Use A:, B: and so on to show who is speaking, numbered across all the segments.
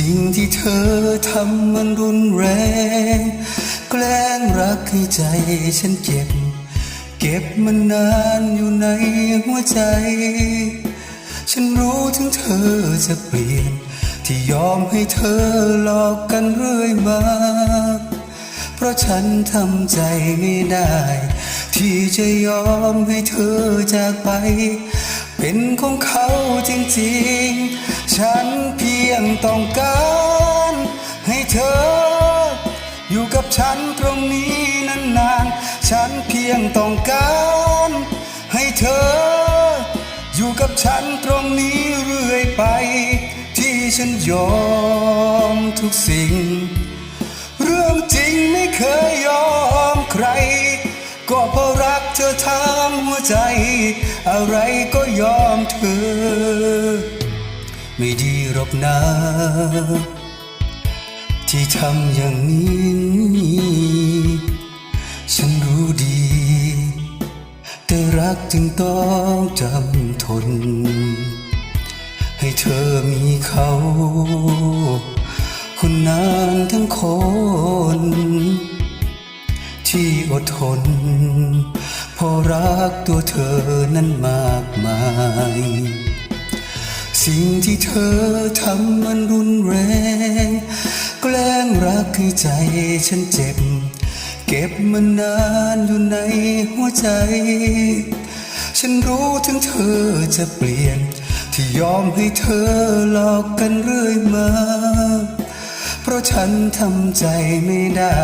A: สิ่งที่เธอทำมันรุนแรง แกล้งรักให้ใจฉันเจ็บ เก็บมันนานอยู่ในหัวใจ ฉันรู้ถึงเธอจะเปลี่ยน ที่ยอมให้เธอหลอกกันเรื่อยมา เพราะฉันทำใจไม่ได้ ที่จะยอมให้เธอจากไป เป็นของเขาจริงๆ ฉันเพียงต้องการ ให้เธอ อยู่กับฉันตรงนี้นานๆ ฉันเพียงต้องการ ให้เธอ อยู่กับฉันตรงนี้เรื่อยไป ที่ฉันยอมทุกสิ่ง เรื่องจริงไม่เคยยอมใคร หัวใจ อะไรก็ยอมเธอ ไม่ดีหรอกนะ ที่ทำอย่างนี้ ฉันรู้ดี แต่รักจึงต้องจำทน ให้เธอมีเขา คนนั้นทั้งคน ที่อดทนเพอรักตัวเธอนั้นมากมาย สิ่งที่เธอทำมันรุนแรง แกล้งรักให้ใจฉันเจ็บ เก็บมันนานอยู่ในหัวใจ ฉันรู้ถึงเธอจะเปลี่ยน ที่ยอมให้เธอหลอกกันเรื่อยมา เพราะฉันทำใจไม่ได้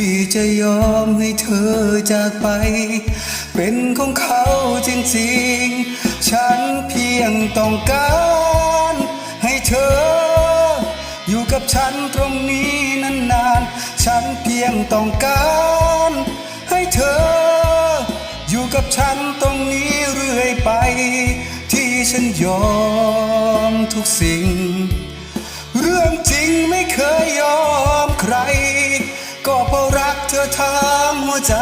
A: ที่จะยอมให้เธอจากไป เป็นของเขาจริงๆ ฉันเพียงต้องการให้เธอ อยู่กับฉันตรงนี้นานๆ ฉันเพียงต้องการให้เธอ อยู่กับฉันตรงนี้เรื่อยไป ที่ฉันยอมทุกสิ่ง เรื่องจริงไม่เคยยอมใคร ก็เพราะรักเธอทั้งหัวใจ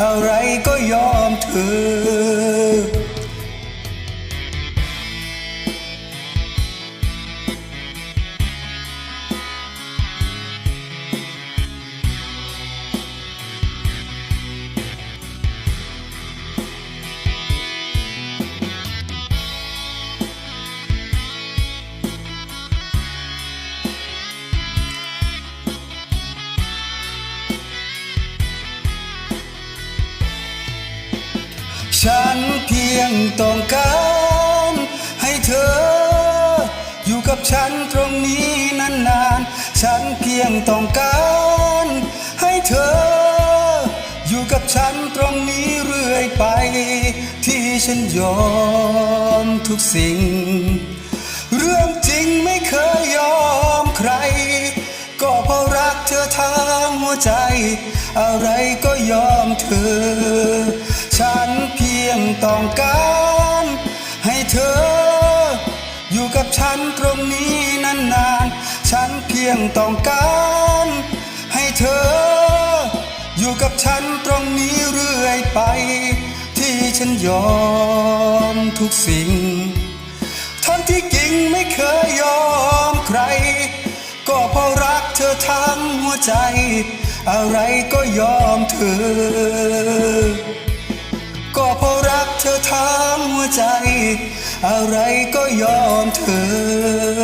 A: อะไรก็ยอมเธอ ฉันเพียงต้องการให้เธอ อยู่กับฉันตรงนี้นานๆ ฉันเพียงต้องการให้เธอ อยู่กับฉันตรงนี้เรื่อยไป ที่ฉันยอมทุกสิ่ง เรื่องจริงไม่เคยยอมใคร ก็เพราะรักเธอทั้งหัวใจ อะไรก็ยอมเธอ ฉันเพียง ต้องการ ให้เธอ อยู่กับฉันตรงนี้นานๆ ฉันเพียงต้องการ ให้เธอ อยู่กับฉันตรงนี้เรื่อยไป ที่ฉันยอมทุกสิ่ง ทั้งที่จริงไม่เคยยอมใคร ก็เพราะรักเธอทั้งหัวใจ อะไรก็ยอมเธอ ทั้งหัวใจ อะไรก็ยอมเธอ